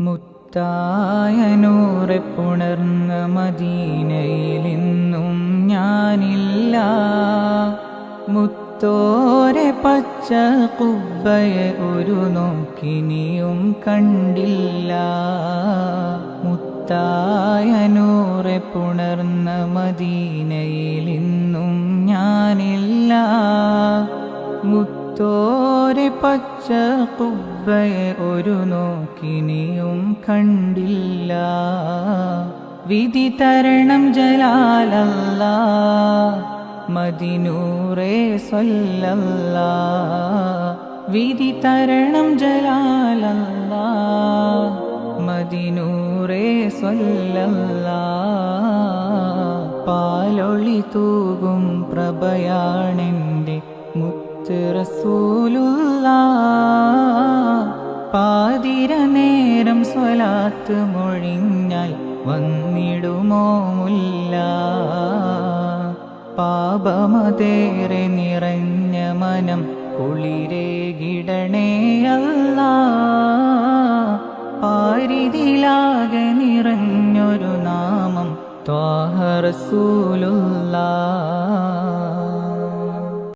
മുത്തായ നൂറെ പുണർന്ന മദീനയിലിന്നും ഞാനില്ല. മുത്തോരെ പച്ച കുബ്ബയെ ഒരു നോക്കിനിയും കണ്ടില്ല. മുത്തായനൂറെ പുണർന്ന മദീനയിലിന്നും ഞാനില്ല. മുത്തോരെ പച്ച കുബ്ബയെ ഒരു നോക്കിനിയും കണ്ടില്ല. വിധി തരണം ജലാലല്ല മദിനൂറേ സ്വല്ലല്ല. വിധി തരണം ജലാലല്ല മദിനൂറേ സ്വല്ലല്ല. പാലൊളി തൂകും പ്രഭയാണെന്റെ മുത്ത് റസൂലുള്ള പാതിര നേരം സ്വലാത്ത് മൊഴിഞ്ഞാൽ വന്നിടുമോ മുല്ല? പാപമതേറെ നിറഞ്ഞ മനം കുളിരേ കിടണേയല്ല പാരിതിലാകെ നിറഞ്ഞൊരു നാമം ത്വാഹ റസൂലുള്ള